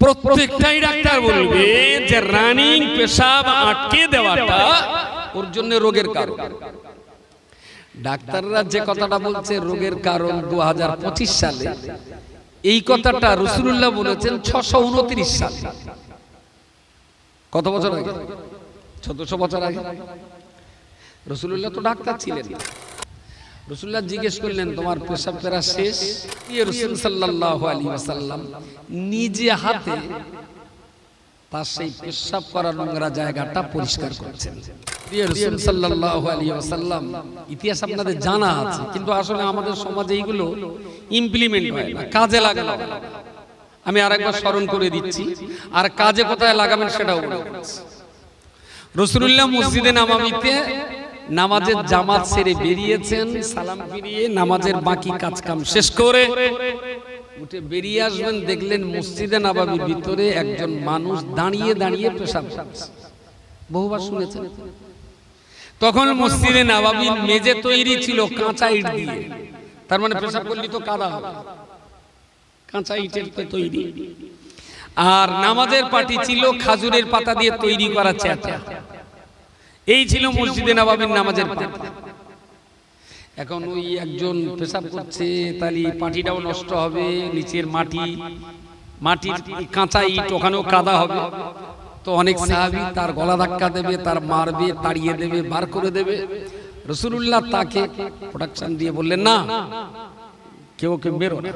প্রত্যেকটাই ডাক্তার বলবে। যে রানিং পেশাব আটকে দেওয়াটা ওর জন্য রোগের কারণ। ডাক্তাররা যে কথাটা বলছে রোগের কারণ দু হাজার পঁচিশ সালে। এই কথাটা রসুল্লাহ বলেছেন ছশো উনত্রিশ সালে। কত বছর আগে? চোদ্দশো বছর আগে। রসুল্লাহ তো ডাক্তার ছিলেন না। রসুল্লাহ জিজ্ঞেস করলেন, তোমার পেশাব ফেরা শেষ? ইয়ে রসুল সাল্লাহ আলী ওয়াসাল্লাম নিজে হাতে তার সেই পেশাব করা নোংরা জায়গাটা পরিষ্কার করছেন। ওয়াসাল্লাম, ইতিহাস আপনাদের জানা আছে, কিন্তু আসলে আমাদের সমাজে এইগুলো ইমপ্লিমেন্ট হয় না, কাজে লাগে না। আমি আরেকবার স্মরণ করে দিচ্ছি, আর কাজে কোথায় লাগাবেন সেটাও। রসুল্লাহ মসজিদে নামামিতে নামাজের জামাত সেরে বেরিয়েছেন সালাম ফিরিয়ে নামাজের বাকি কাজ কাম শেষ করে উঠে বেরিয়ে আসবেন দেখলেন মসজিদে নাবাবির ভিতরে একজন মানুষ দাঁড়িয়ে দাঁড়িয়ে পেশাব বহুবার শুনেছেন তখন মসজিদে নাবাবির মেজে তৈরি ছিল কাঁচা ইট দিয়ে। তার মানে পেশাব করলি তো কাদা হবে। কাঁচা ইটের তো তৈরি। আর নামাজের পাটি ছিল খাজুরের পাতা দিয়ে তৈরি করা চ্যাটা এই ছিল মসজিদে নবাবের নামাজের এখন ওই একজন পেশাব করছে তাহলে পাটিটাও নষ্ট হবে নিচের মাটি মাটির কাঁচা ইট ওখানেও কাদা হবে। তো অনেক সাহাবি তার গলা ধাক্কা দেবে তার মারবে তাড়িয়ে দেবে বার করে দেবে। রসুল্লাহ তাকে প্রোডাকশন দিয়ে বললেন না কেউ কেউ বেরো না।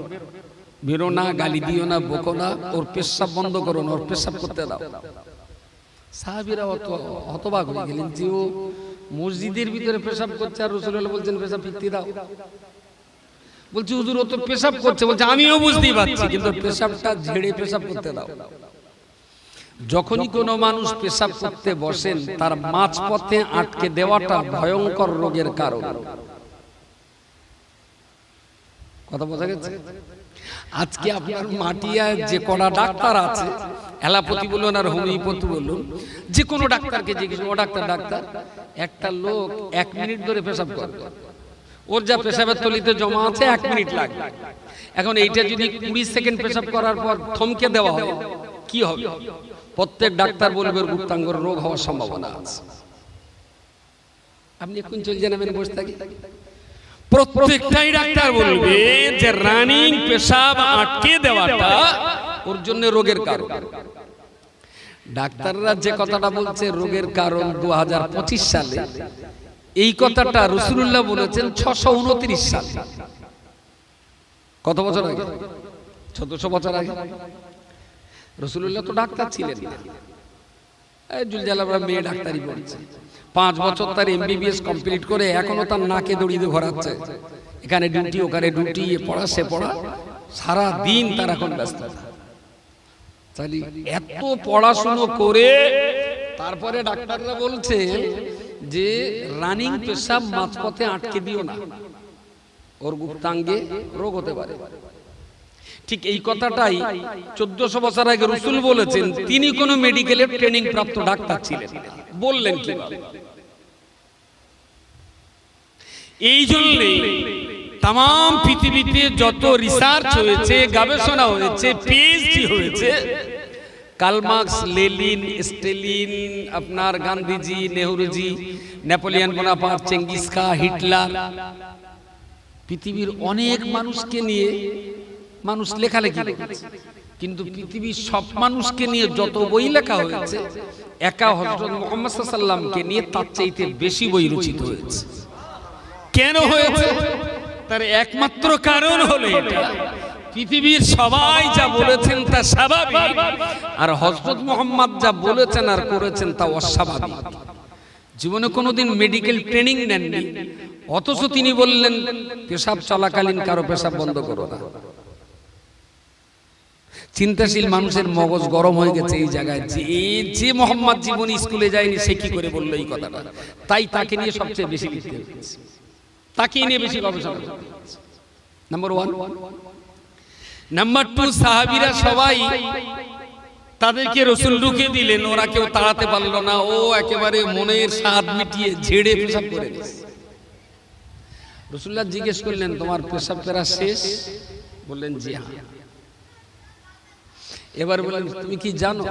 বেরো না। গালি দিও না বকো না ওর পেশাব বন্ধ করো না ওর পেশাব করতে দাও। সাহাবিরা অত হতবাক হয়ে গেলেন যে ও মসজিদের ভিতরে পেশাব করছে আর বলছেন, পেশাব ফিরতে দাও। হুজুর, ও তো পেশাব করছে। বলছে, আমিও বুঝতেই পারছি, কিন্তু পেশাবটা ঝেড়ে পেশাব করতে দাও। যখনই কোনো মানুষ পেশাব করতে বসেন, তার মাঝ পথে আটকে দেওয়াটা ভয়ঙ্কর রোগের কারণ। কথা বোঝা গেছে? আজকে আপনার মাটিয়ায় যে কড়া ডাক্তার আছে অ্যালাপতি বলুন আর হোমিওপ্যাথি বলুন যে কোনো ডাক্তারকে জিজ্ঞেস ও ডাক্তার ডাক্তার একটা লোক এক মিনিট ধরে পেশাব করে। ওর যা পেশাবের তলিতে জমা আছে এক মিনিট লাগবে। এখন এইটা যদি কুড়ি সেকেন্ড পেশাব করার পর থমকে দেওয়া হয় কি হবে? প্রত্যেক ডাক্তার বলবে গুপ্তাঙ্গর রোগ হওয়ার সম্ভাবনা আছে। আপনি এখন চলে যান আমি বসে থাকি? প্রত্যেকটাই ডাক্তার বলবে যে রানিং পেশাব আটকে দেওয়াটা ওর জন্য রোগের কারণ। ডাক্তাররা যে কথাটা বলছে, রোগের কারণ দু সালে। এই কথাটা রসুল্লাহ বলেছেন ছশো উনত্রিশ সালে। কত বছর আগে? চোদ্দশো বছর আগে। রসুল্লাহ তো ডাক্তার ছিলেন না। জুলজালাবরা মেয়ে ডাক্তারি পড়ছে। পাঁচ বছর তার এমবিবিএস কমপ্লিট করে এখনও তার নাকে দড়িয়ে ঘোরাচ্ছে। এখানে ডিউটি ওখানে ডিউটি পড়া, সে পড়া। সারা দিন তার এখন ব্যস্ত। তাহলে এত পড়াশুনো করে তারপরে ডাক্তাররা বলছে যে রানিং পেশাব মাঝপথে আটকে দিও না। ওর গুপ্তাঙ্গে রোগ হতে পারে। ঠিক এই কথাটাই চোদ্দশো বছর আগে রসুল বলেছেন, তিনি কোনো মেডিকেলের ট্রেনিং প্রাপ্ত ডাক্তার ছিলেন না। বললেন কি? এই জন্যে তাম পৃথিবীতে যত রিসার্চ হয়েছে, গবেষণা হয়েছে পিএইচডি হয়েছে কালমার্কস লেলিন স্টেলিন আপনার Gandhiji, Nehruji Napoleon Bonaparte Genghis Khan Hitler পৃথিবীর অনেক মানুষকে নিয়ে মানুষ লেখালেখি কিন্তু পৃথিবীর সব মানুষকে নিয়ে যত বই লেখা হয়েছে একা হজরত মোহাম্মদ সাল্লামকে নিয়ে তার চাইতে বেশি বই রচিত হয়েছে। কেন হয়েছে? তার একমাত্র কারণ হলো এটা। পৃথিবীর সবাই যা বলেছেন তা স্বাভাবিক। আর হজরত মোহাম্মদ যা বলেছেন আর করেছেন তা অস্বাভাবিক। জীবনে কোনোদিন মেডিকেল ট্রেনিং নেননি। অথচ তিনি বললেন পেশাব চলাকালীন কারও পেশাব বন্ধ করো না। চিন্তাশীল মানুষের মগজ গরম হয়ে গেছে এই জায়গায়। যে যে মোহাম্মদ জীবন স্কুলে যায়নি সে কি করে বলল এই কথাটা? তাই তাকে নিয়ে সবচেয়ে বেশি লিখতে তাকে নিয়ে বেশি গবেষণা নাম্বার ওয়ান নাম্বার টু সাহাবিরা সবাই তাদেরকে রসুল ঢুকে দিলেন ওরা কেউ তাড়াতে পারল না ও একেবারে মনের স্বাদ মিটিয়ে ঝেড়ে পেশাব করে রসুল্লাহ জিজ্ঞেস করলেন তোমার পেশাব ফেরা শেষ? বললেন জি হ্যাঁ। এবার বললেন তুমি কি জানো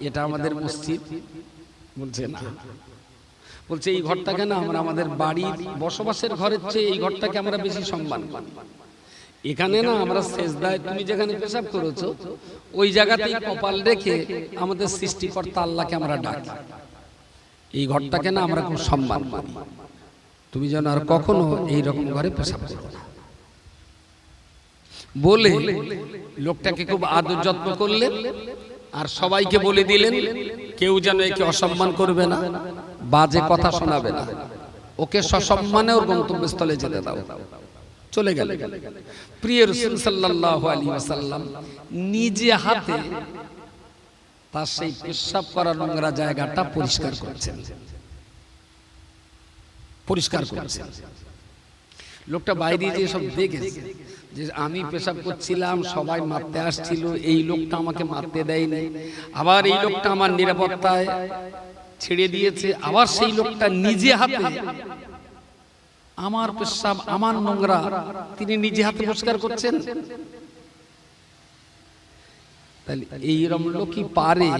এটা আমাদের মসজিদ? বলছে না। বলছে এই ঘরটাকে না আমরা আমাদের বাড়ির বসবাসের ঘরের চেয়ে এই ঘরটাকে আমরা বেশি সম্মান করি। এখানে না আমরা শেষদায় তুমি যেখানে পেশাব করেছ ওই জায়গাতেই কপাল রেখে আমাদের সৃষ্টিকর্তা আল্লাহকে আমরা ডাকি। এই ঘরটাকে না আমরা খুব সম্মান করি। তুমি যেন আর কখনো এই রকম ঘরে পেশাব করো না। বলে লোকটাকে খুব আদর যত্ন করলেন আর সবাইকে বলে দিলেন কেউ যেন একে অসম্মান করবে না বাজে কথা শোনাবে না। ওকে সসম্মানে ওর গন্তব্যস্থলে যেতে দাও। চলে গেল। প্রিয় রসুল সাল্লাল্লাহু আলাইহি ওয়াসাল্লাম নিজে হাতে তার সেই পেশাব করা নোংরা জায়গাটা পরিষ্কার করছেন। পরিষ্কার করছেন। লোকটা বাইরে যে সব দেখেছে। যে আমি পেশাব করছিলাম সবাই মারতে আসছিল এই লোকটা আমাকে মারতে দেয়নি। আবার এই লোকটা আমার নিরাপত্তায় ছেড়ে দিয়েছে। আবার সেই লোকটা নিজে হাতে আমার পেশাব আমার নোংরা তিনি নিজে হাতে পরিষ্কার করছেন। তাহলে এইরকম লোকই পারে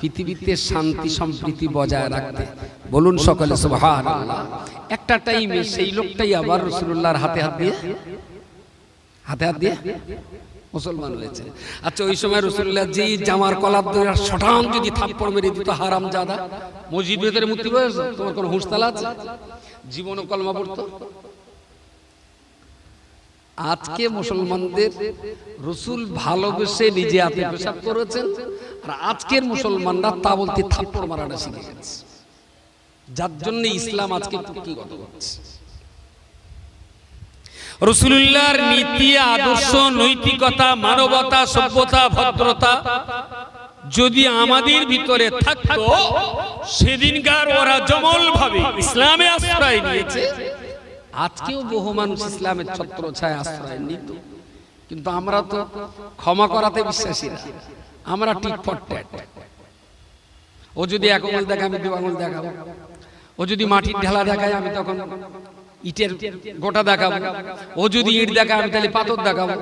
পৃথিবীতে শান্তি সম্প্রীতি বজায় রাখতে। বলুন সকলে সুবহান একটা টাইমে সেই লোকটাই আবার রসুল্লাহর হাতে হাত দিয়ে হাতে হাত দিয়ে মুসলমান হয়েছে। আচ্ছা ওই সময় রসুল্লাহ যেই জামার ধরে শটান যদি থাপ্পড় মেরে দিত হারাম জাদা মসজিদ ভেতরে মূর্তি বয়েছ তোমার কোনো হুঁশতালা আছে? জীবন কলমা পড়তো? আজকে মুসলমানদের রসুল ভালোবেসে নিজে হাতে পেশাব করেছেন, আর আজকের মুসলমানরা তা বলতে থাপ্পড় মারাটা শিখে গেছে। যার জন্য ইসলাম আজকে কুকিগত হচ্ছে রসুল্লাহর নীতি আদর্শ নৈতিকতা মানবতা সভ্যতা ভদ্রতা যদি আমাদের ভিতরে থাকতো সেদিনকার ওরা জমল ভাবে ইসলামে আশ্রয় নিয়েছে। আজকেও বহু মানুষ ইসলামের ছত্র ছায় আশ্রয় নিত। কিন্তু আমরা তো ক্ষমা করাতে বিশ্বাসী না আমরা টিট ও যদি এক আঙুল দেখে আমি দু আঙুল দেখাবো। ও যদি মাটির ঢেলা দেখায় আমি তখন ইটের গোটা দেখাবো। ও যদি ইট দেখায়, আমি তাহলে পাথর দেখাবো।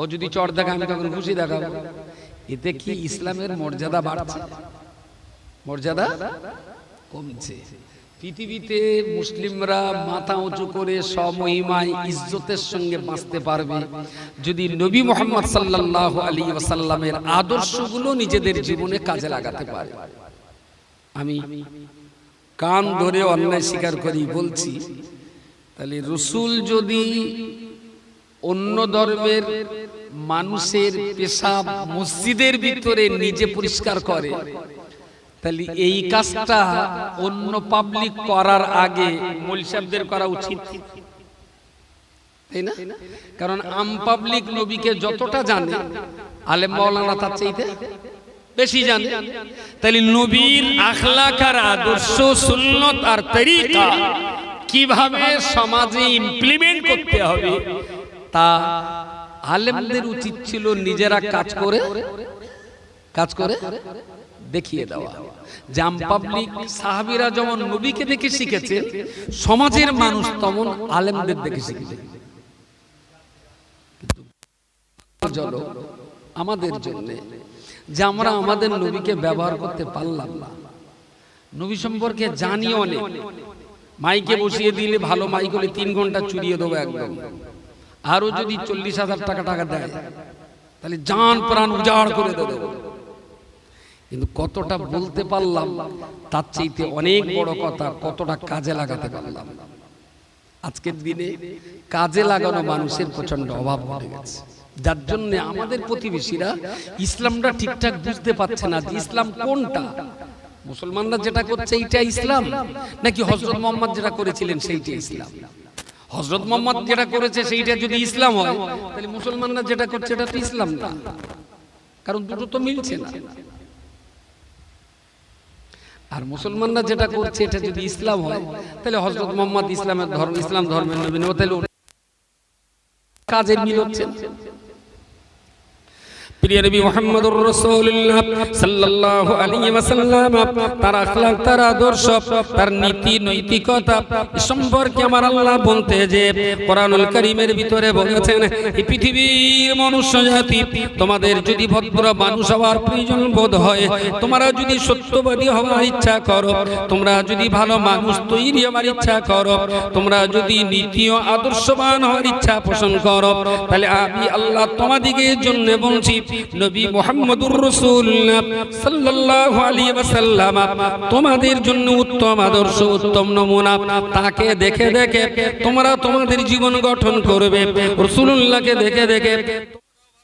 ও যদি চট দেখায়, আমি তখন খুশি দেখাবো। এতে কি ইসলামের মর্যাদা বাড়ছে? মর্যাদা কমছে। পৃথিবীতে মুসলিমরা মাথা উঁচু করে সমহিমায় ইজ্জতের সঙ্গে বাঁচতে পারবে। যদি নবী মোহাম্মদ সাল্লাল্লাহু আলী ওয়াসাল্লামের আদর্শগুলো নিজেদের জীবনে কাজে লাগাতে পারে। আমি কান ধরে অন্যায় স্বীকার করি, বলছি তাহলে রসুল যদি অন্য ধর্মের মানুষের পেশাব মসজিদের ভিতরে নিজে পরিষ্কার করে, তাহলে এই কাজটা অন্য পাবলিক করার আগে মলসাবদের করা উচিত। তাই না? কারণ আম পাবলিক নবীকে যতটা জানে, আলেম মাওলানা তার চাইতে বেশি জানে। তাহলে নবীর আখলাক আদর্শ, সুন্নত আর তরিকা কীভাবে সমাজে ইমপ্লিমেন্ট করতে হবে? তা আলেমদের উচিত ছিল নিজেরা কাজ করে কাজ করে দেখিয়ে দেওয়া। জাম পাবলিক সাহাবিরা যেমন নবীকে দেখে শিখেছে সমাজের মানুষ তেমন আলেমদের দেখে শিখেছে জল আমাদের জন্য যে আমরা আমাদের নবীকে ব্যবহার করতে পারলাম না। নবী সম্পর্কে জানি অনেক। মাইকে বসিয়ে দিলে ভালো মাইক হলে তিন ঘণ্টা চুরিয়ে দেবো একদম। আরও যদি চল্লিশ হাজার টাকা টাকা দেয় তাহলে জান প্রাণ উজাড় করে দেবো। কিন্তু কতটা বলতে পারলাম তার চাইতে অনেক বড় কথা কতটা কাজে লাগাতে পারলাম। আজকের দিনে কাজে লাগানো মানুষের প্রচণ্ড অভাব ঘটে গেছে। যার জন্য আমাদের প্রতিবেশীরা ইসলামটা ঠিকঠাক বুঝতে পারছে না যে ইসলাম কোনটা। মুসলমানরা যেটা করছে এইটা ইসলাম? নাকি হজরত মোহাম্মদ যেটা করেছিলেন সেইটা ইসলাম? হজরত মোহাম্মদ যেটা করেছে সেইটা যদি ইসলাম হয় তাহলে মুসলমানরা যেটা করছে এটা তো ইসলাম না। কারণ দুটো তো মিলছে না। আর মুসলমানরা যেটা করছে এটা যদি ইসলাম হয় তাহলে হজরত মোহাম্মদ ইসলামের ধর্ম ইসলাম ধর্মের নবী নবী, তাহলে কাজের মিল হচ্ছে। প্রিয় নবী মুহাম্মদুর রাসূলুল্লাহ সাল্লাল্লাহু আলাইহি ওয়াসাল্লাম, তার আখলাক, তার আদর্শ, তার নীতি, নৈতিকতা সম্পর্কে আমার আল্লাহ বলতে যে কোরআনুল কারীমের ভিতরে বলেছেন এই পৃথিবীর মনুষ্য জাতি, তোমাদের যদি ভদ্র মানুষ হওয়ার প্রয়োজন বোধ হয়, তোমরা যদি সত্যবাদী হওয়ার ইচ্ছা করো, তোমরা যদি ভালো মানুষ তৈরি হওয়ার ইচ্ছা করো, তোমরা যদি নীতি ও আদর্শবান হওয়ার ইচ্ছা পোষণ করো, তাহলে আমি আল্লাহ তোমাদিকে জন্য বলছি নবী মোহাম্মদুর রাসূলুল্লাহ সাল্লাল্লাহু আলাইহি ওয়াসাল্লাম, তোমাদের জন্য উত্তম আদর্শ, উত্তম নমুনা, তাকে দেখে দেখে তোমরা তোমাদের জীবন গঠন করবে, রাসূলুল্লাহকে দেখে দেখে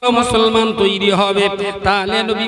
মুসলমান তৈরি হবে। তাহলে নবী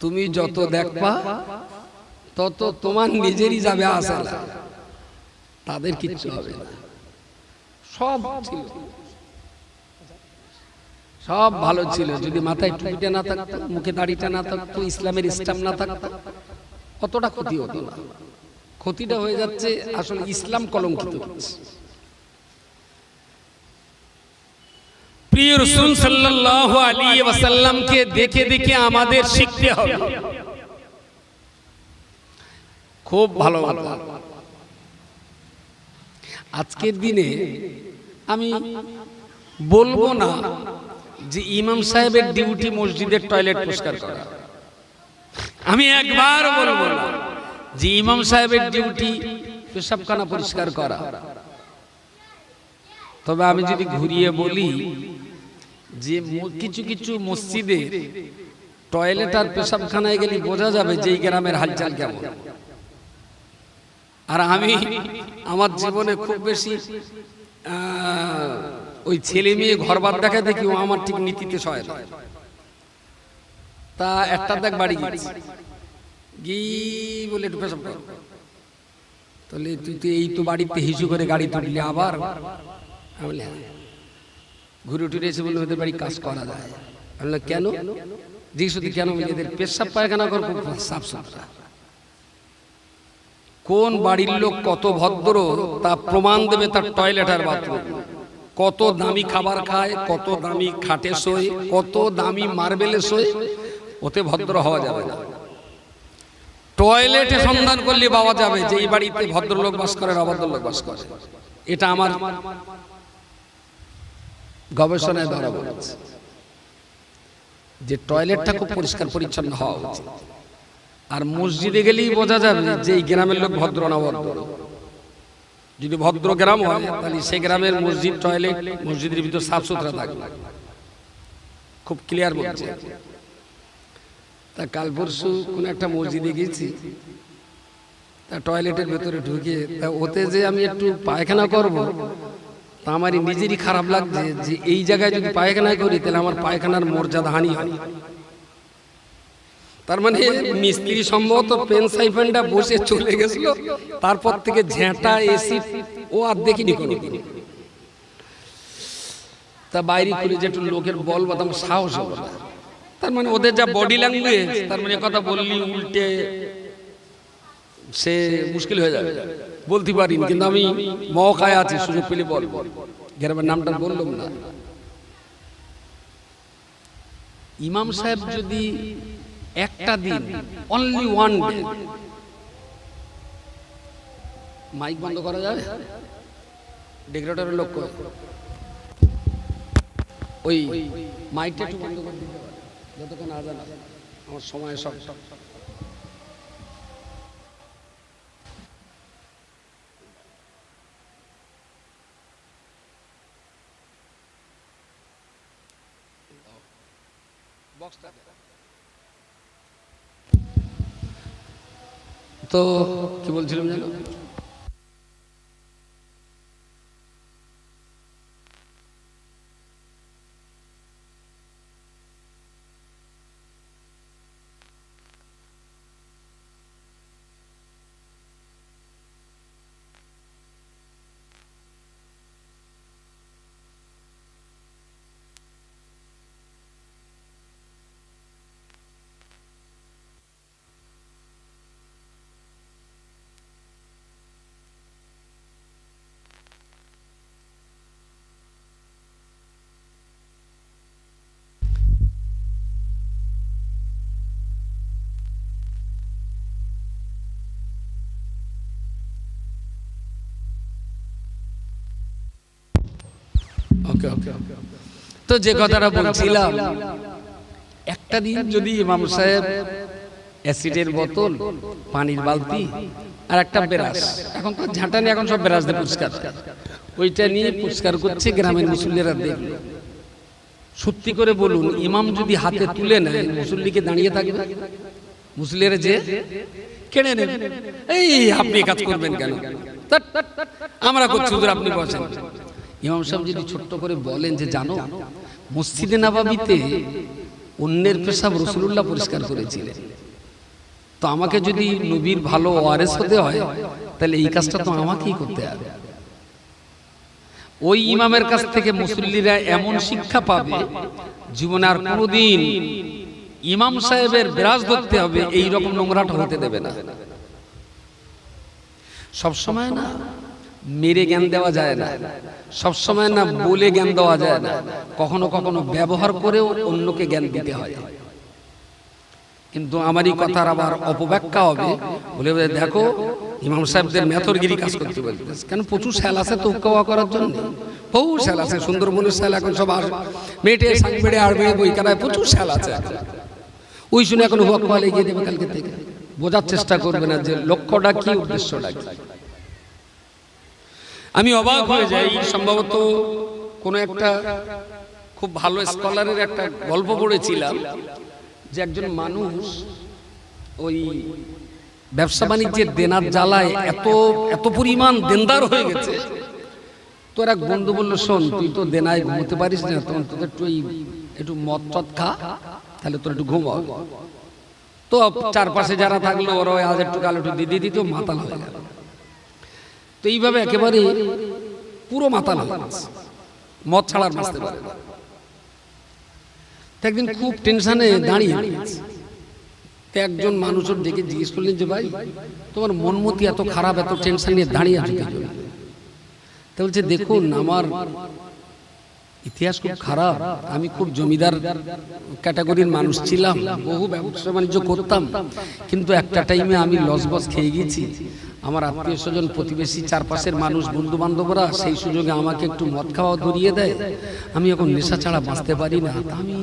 তুমি যত দেখবা তত তোমার নিজেরই যাবে আসা তাদের কিচ্ছু হবে না। সব ছিল। সব ভালো ছিল। যদি মাথায় টুপিটা না থাকতো মুখে দাড়িটা না থাকতো ইসলামের ইসলাম না থাকতো অতটা ক্ষতি হতো না? ক্ষতিটা হয়ে যাচ্ছে আসলে ইসলাম কলঙ্কিত হচ্ছে। প্রিয় রসুল সাল্লাল্লাহু আলাইহি ওয়াসাল্লামকে দেখে দেখে আমাদের শিখতে হবে। খুব ভালো কথা। আজকের দিনে আমি বলব না যে ইমাম সাহেবের ডিউটি মসজিদের টয়লেট পরিষ্কার করা। আমি একবার বলব না যে ইমাম সাহেবের ডিউটি পেশাবখানা পরিষ্কার করা। তবে আমি যদি ঘুরিয়ে বলি যে কিছু কিছু মসজিদে টয়লেট আর পেশাবখানায় গেলে বোঝা যাবে যে এই গ্রামের হালচাল কেমন। আর আমি আমার জীবনে খুব বেশি ওই ছেলে মেয়ে ঘর বাদ দেখা দেখি ও আমার ঠিক নীতিতে না তা একটা দেখ বাড়ি গিয়েছি গি বলে একটু পেশাব কর। তাহলে তুই তো এই তো বাড়িতে হিসু করে গাড়ি তুললি আবার। আমি বলি, হ্যাঁ। ঘুরে টুরে এসে বলল ওদের বাড়ি কাজ করা যায়। আমি কেন? জিজ্ঞেস কেন এদের পেশাব পায়খানা করব সাফ সুতরা। কোন বাড়ির লোক কত ভদ্র, তা প্রমাণ দেবে তার টয়লেট আর বাথরুম কত দামি খাবার খায়, কত দামি খাটে শোয়, কত দামি মার্বেলে শোয়, ওতে ভদ্র হওয়া যাবে না। টয়লেটে সন্ধান করলে পাওয়া যাবে যে এই বাড়িতে ভদ্রলোক বাস করে আর অভদ্র লোক বাস করে। এটা আমার গবেষণায় ধরা বলেছে যে টয়লেটটা খুব পরিষ্কার পরিচ্ছন্ন হওয়া উচিত। আর মসজিদে গেলেই বোঝা যাবে যে এই গ্রামের লোক ভদ্র না ভদ্র যদি ভদ্র গ্রাম হয়, তাহলে সেই গ্রামের মসজিদ, টয়লেট, মসজিদের ভিতর সাফ সুতরা থাকবে। খুব ক্লিয়ার বলছে। তা কাল পরশু কোন একটা মসজিদে গেছি, তা টয়লেটের ভেতরে ঢুকে, তা ওতে যে আমি একটু পায়খানা করব তা আমারই নিজেরই খারাপ লাগছে যে এই জায়গায় যদি পায়খানা করি, তাহলে আমার পায়খানার মর্যাদা হানি হয়। তার মানে মিস্ত্রি সম্ভবত পেন সাইফেনটা বসে চলে গেছিল, তারপর থেকে ঝেঁটা এসি, ও আর দেখিনি কোনোদিন। তা বাইরে করে যে একটু লোকের বল বাদাম সাহস হলো না। তার মানে ওদের যা বডি ল্যাঙ্গুয়েজ তার মানে কথা বললি উল্টে সে মুশকিল হয়ে যাবে। বলতে পারিনি কিন্তু আমি মকায় আছি সুযোগ পেলে বল। গ্রামের নামটা বললাম না। ইমাম সাহেব যদি একটা দিন অনলি ওয়ান ডে মাইক বন্ধ করা যাবে ডেকোরেটরের লোক কই? ওই মাইকটা একটু বন্ধ করে দিতে পারে যতক্ষণ আজান আমার সময় সব। তো কি বলছিলাম জানো তো যে কথাটা বলছিলাম একটা দিন যদি ইমাম সাহেব অ্যাসিডের বোতল পানির বালতি আর একটা বেরাস। এখন তো ঝাঁটা নিয়ে এখন সব বেরাস দিয়ে পরিষ্কার ওইটা নিয়ে পরিষ্কার করছে গ্রামের মুসল্লিরা দেখল সত্যি করে বলুন ইমাম যদি হাতে তুলে নেয় মুসল্লিকে দাঁড়িয়ে থাকবে। মুসল্লিরা যে কেড়ে নেবে। এই আপনি কাজ করবেন কেন? আমরা করছি আপনি বসেন। ইমাম সাহেব যদি ছোট্ট করে বলেন যে জানো মসজিদে নাবাবিতে অন্যের পেশাব রসুল্লাহ পরিষ্কার করেছিলেন। তো আমাকে যদি নবীর ভালো ওয়ারেস হতে হয় তাহলে এই কাজটা তো আমাকেই করতে হবে। ওই ইমামের কাছ থেকে মুসল্লিরা এমন শিক্ষা পাবে জীবনে আর কোনোদিন ইমাম সাহেবের বিরাজ ধরতে হবে এই রকম নোংরাটা হতে দেবে না। সব সময় না। মেরে জ্ঞান দেওয়া যায় না। সব সময় না বলে জ্ঞান দেওয়া যায় না। কখনো কখনো ব্যবহার করেও অন্যকে জ্ঞান দিতে হয়। কিন্তু আমারই কথার আবার অপব্যাখ্যা হবে। বলে দেখো, ইমাম সাহেবদের মেথরগিরি কাজ করতে বলতেছে। কেন প্রচুর স্যাল আছে তো উক্কা করার জন্য? বহু স্যাল আছে, সুন্দরবনের স্যাল এখন সব আর মেটে, সাংবেড়ে আড়বেড়ে বই কানায় প্রচুর স্যাল আছে ওই শুনে এখন হুয়া কোয়ালে গিয়ে দেবে কালকে থেকে। বোঝার চেষ্টা করবে না যে লক্ষ্যটা কি, উদ্দেশ্যটা কি। আমি অবাক হয়ে যাই। সম্ভবত কোনো একটা খুব ভালো স্কলারের একটা গল্প পড়েছিলাম যে একজন মানুষ ওই ব্যবসা বাণিজ্যের দেনার জ্বালায় এত এত পরিমাণ দেনদার হয়ে গেছে। তোর এক বন্ধু বলল শোন তুই তো দেনায় ঘুমোতে পারিস না তখন তোদের একটু একটু মদ টদ খা তাহলে তোর একটু ঘুম হবে। তো চারপাশে যারা থাকল ওরা ওই আজ একটু কাল একটু দিদি দিত মাতাল হয়ে গেল। তো এইভাবে একেবারে পুরো গেছে মদ ছাড়ার পারে একদিন খুব টেনশনে দাঁড়িয়ে একজন মানুষের ডেকে জিজ্ঞেস করলেন যে, ভাই, তোমার মনমতি এত খারাপ, এত টেনশন নিয়ে দাঁড়িয়ে আছে? তো বলছে, দেখুন, আমার ইতিহাস খুব খারাপ। আমি খুব জমিদার ক্যাটাগরির মানুষ ছিলাম, বহু ব্যবসা বাণিজ্য করতাম, কিন্তু একটা টাইমে আমি লস বস খেয়ে গেছি আমার আত্মীয় স্বজন প্রতিবেশী চারপাশের মানুষ বন্ধু বান্ধবরা সেই সুযোগে আমাকে একটু মদ খাওয়া ধরিয়ে দেয়। আমি এখন নেশা ছাড়া বাঁচতে পারি না। আমি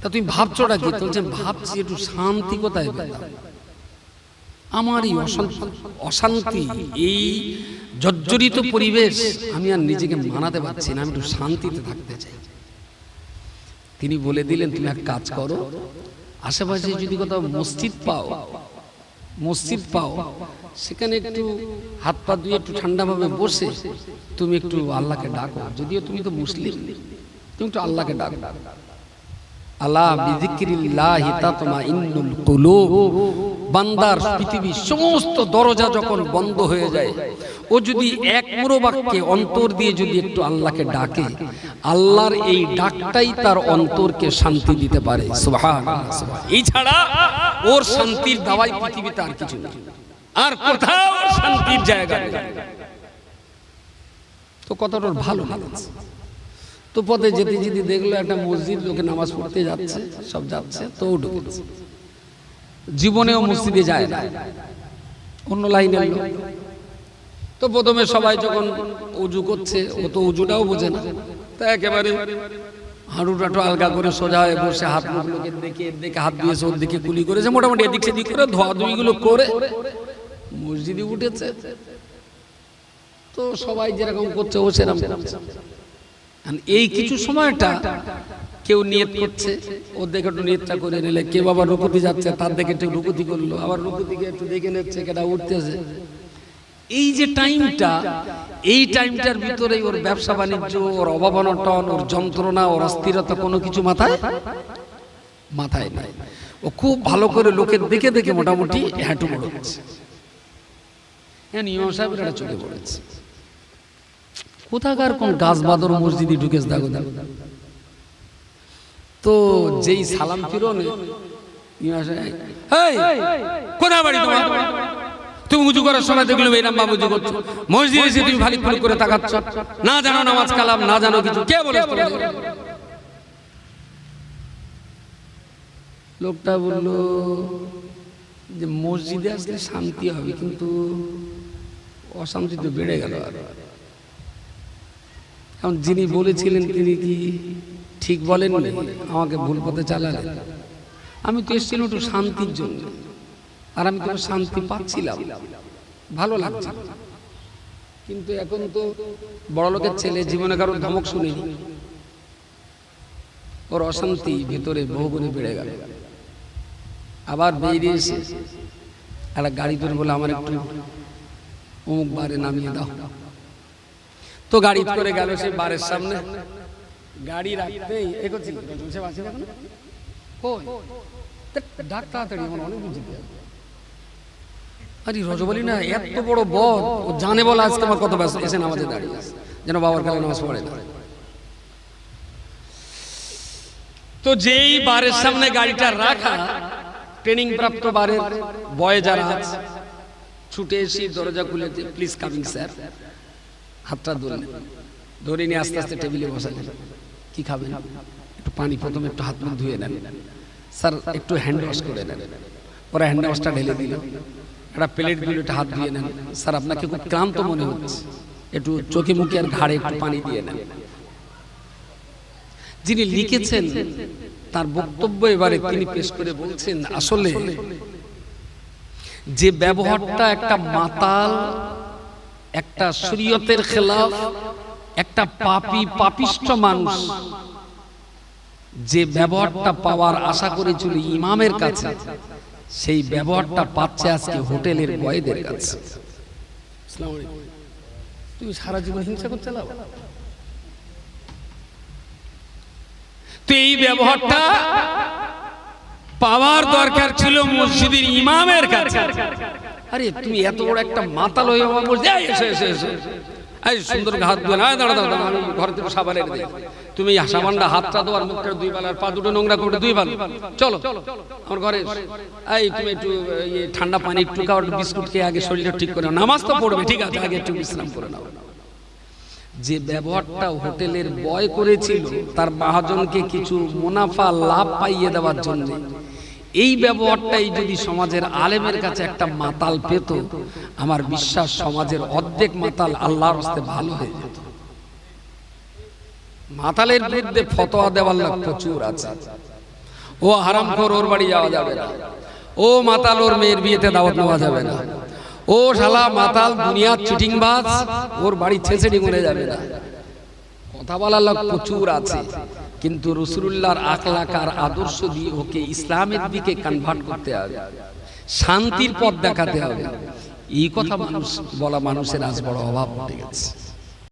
তা তুমি ভাবছোটা কি তো বলছে, ভাবছি একটু শান্তি কোথায় পেলাম আমার এই অশান্তি। অশান্তি এই জর্জরিত পরিবেশ আমি আর নিজেকে মানাতে পারছি না। আমি একটু শান্তিতে থাকতে চাই। তিনি বলে দিলেন তুমি এক কাজ করো আশেপাশে যদি কোথাও মসজিদ পাও মসজিদ পাও, সেখানে একটু হাত পা ধুয়ে একটু ঠান্ডাভাবে বসে তুমি একটু আল্লাহকে ডাকো। যদিও তুমি তো মুসলিম, তুমি একটু আল্লাহকে ডাকো। সমস্ত দরজা যখন বন্ধ হয়ে যায়, ও যদি এক বাক্যে অন্তর দিয়ে যদি একটু আল্লাহকে ডাকে, আল্লাহর এই ডাকটাই তার অন্তরকে শান্তি দিতে পারে। এই ছাড়া ওর শান্তির দাওয়াই পৃথিবীতে আর কিছু নেই। আর কোথাও শান্তির জায়গা তো কতটা ভালো লেগেছে। তো পথে যেতে যেতে দেখল একটা মসজিদ, লোকে নামাজ পড়তে যাচ্ছে, সব যাচ্ছে, তো ও ঢুকেছে জীবনেও মসজিদে যায় না। অন্য লাইনে তো প্রথমে সবাই যখন উজু করছে, ও তো উজুটাও বোঝে না। তা একেবারে হাঁটু টাটু আলগা করে সোজা হয়ে বসে হাত এর হাত দিয়েছে, ওর দিকে কুলি করেছে, মোটামুটি এদিক সেদিক করে ধোয়া ধুইগুলো করে মসজিদে উঠেছে। তো সবাই যেরকম করছে, ও সেরকম করছে। এই কিছু সময়টা কেউ নিয়ত করছে ওর দেখে একটু নিয়তটা করে নিলে, কেউ আবার রুকুতি যাচ্ছে, তার দেখে একটু রুকুতি করল, আবার রুকুতিকে একটু দেখে নিচ্ছে কেটা উঠতেছে। এই যে টাইমটা, এই টাইমটার ভিতরেই ওর ব্যবসা বাণিজ্য, ওর অভাব অনটন, ওর যন্ত্রণা, ওর অস্থিরতা কোনো কিছু মাথায় মাথায় নাই। ও খুব ভালো করে লোকের দেখে দেখে মোটামুটি হ্যাঁটু বড় হচ্ছে হ্যাঁ নিয়ম একটা চোখে পড়েছে। কোথাকার কোন গাছ বাদর মসজিদে ঢুকেছে দেখো দেখো। তো যেই সালাম ফিরনে কোথায় বাড়ি তোমার? তুমি উজু করার সময় দেখল এরাম বাবু উজু করছ। মসজিদে এসে তুমি ভালি ফুলি করে তাকাচ্ছ। না জানো নামাজ কালাম, না জানো কিছু। কে বলে লোকটা বলল যে মসজিদে আসলে শান্তি হবে, কিন্তু অশান্তি তো বেড়ে গেল আর। এখন যিনি বলেছিলেন তিনি কি ঠিক বলেন আমাকে ভুল পথে চালালেন। আমি তো এসেছিলাম একটু শান্তির জন্য। আর আমি তো শান্তি পাচ্ছিলাম। ভালো লাগছে। কিন্তু এখন তো বড় লোকের ছেলে জীবনে কারোর ধমক শুনিনি। ওর অশান্তি ভেতরে বহুগুণে বেড়ে গেল। আবার বেরিয়ে এসে একটা গাড়ি ধরে বলে আমার একটু অমুক বারে নামিয়ে দাও। তো গাড়ি করে গেল সে বারের সামনে। গাড়ি রাখতেই বাসে এখন। কই? ডাক তাড়াতাড়ি আমার অনেক। আরে রজবলি না এত বড় বদ। ও জানে বলে আজকে আমার কত ব্যস্ত। এসে নামাজে দাঁড়িয়ে। যেন বাবার কালে নামাজ পড়ে না। তো যেই বারের সামনে গাড়িটা রাখা ট্রেনিং প্রাপ্ত বারের বয় যারা আছে ছুটে এসে দরজা খুলে প্লিজ কামিং স্যার হাতটা ধরলেন ধরে নিয়ে আস্তে আস্তে টেবিলে বসালেন কি খাবেন? একটু পানি প্রথমে একটু হাত মুখ ধুয়ে নেন। স্যার, একটু হ্যান্ড ওয়াশ করে নেন। ওরা হ্যান্ড ওয়াশটা ঢেলে দিল একটা প্লেট দিল হাত ধুয়ে নেন। স্যার, আপনাকে খুব ক্লান্ত মনে হচ্ছে। একটু চোখে মুখে আর ঘাড়ে একটু পানি দিয়ে নেন। যিনি লিখেছেন, তার বক্তব্য এবারে তিনি পেশ করে বলছেন, আসলে যে ব্যবহারটা একটা মাতাল একটা শরীয়তের খেলাফ একটা পাপি পাপিষ্ট মানুষ যে ব্যবহারটা পাওয়ার আশা করেছিল ইমামের কাছে সেই ব্যবহারটা পাচ্ছে আজকে হোটেলের বয়েদের কাছে। তুমি সারা জীবন হিংসা করতে তো এই ব্যবহারটা পাওয়ার দরকার ছিল মসজিদের ইমামের কাছে। আরে তুমি এত বড় একটা মাতাল হয়ে আমার বলছে "এই, এসো এসো এসো। এই সুন্দর হাত ধুয়ে না দাঁড়া দাঁড়া ঘর থেকে সাবান এনে দিই তুমি সাবানটা হাতটা দো মুখটা দুই বেলা আর পা দুটো নোংরা করে দুই বেলা। চলো আমার ঘরে। এই তুমি একটু ঠান্ডা পানি একটু খাও একটু বিস্কুট খেয়ে আগে শরীরটা ঠিক করে নামাজ তো পড়বে ঠিক আছে আগে একটু বিশ্রাম করে নাও। যে ব্যবহারটা হোটেলের বয় করেছিল তার মহাজনকে কিছু মুনাফা লাভ পাইয়ে দেওয়ার জন্য এই ব্যবহারটাই যদি সমাজের আলেমের কাছে একটা মাতাল পেত আমার বিশ্বাস সমাজের অর্ধেক মাতাল আল্লাহর হস্তে ভালো হয়ে যেত। মাতালের বিরুদ্ধে ফতোয়া দেওয়ার লোক প্রচুর আছে। ও হারাম ওর বাড়ি যাওয়া যাবে না। ও মাতাল ওর মেয়ের বিয়েতে দাওয়াত নেওয়া যাবে না। ও শালা মাতাল দুনিয়ার চিটিংবাজ ওর বাড়ি ছেঁচেড়ি মরে যাবে না। কথা বলার লোক প্রচুর আছে। কিন্তু রসুল্লাহর আখলাকার আদর্শ দিয়ে ওকে ইসলামের দিকে কনভার্ট করতে হবে। শান্তির পথ দেখাতে হবে। এই কথা মানুষ বলা মানুষের আজ বড় অভাব হয়ে গেছে।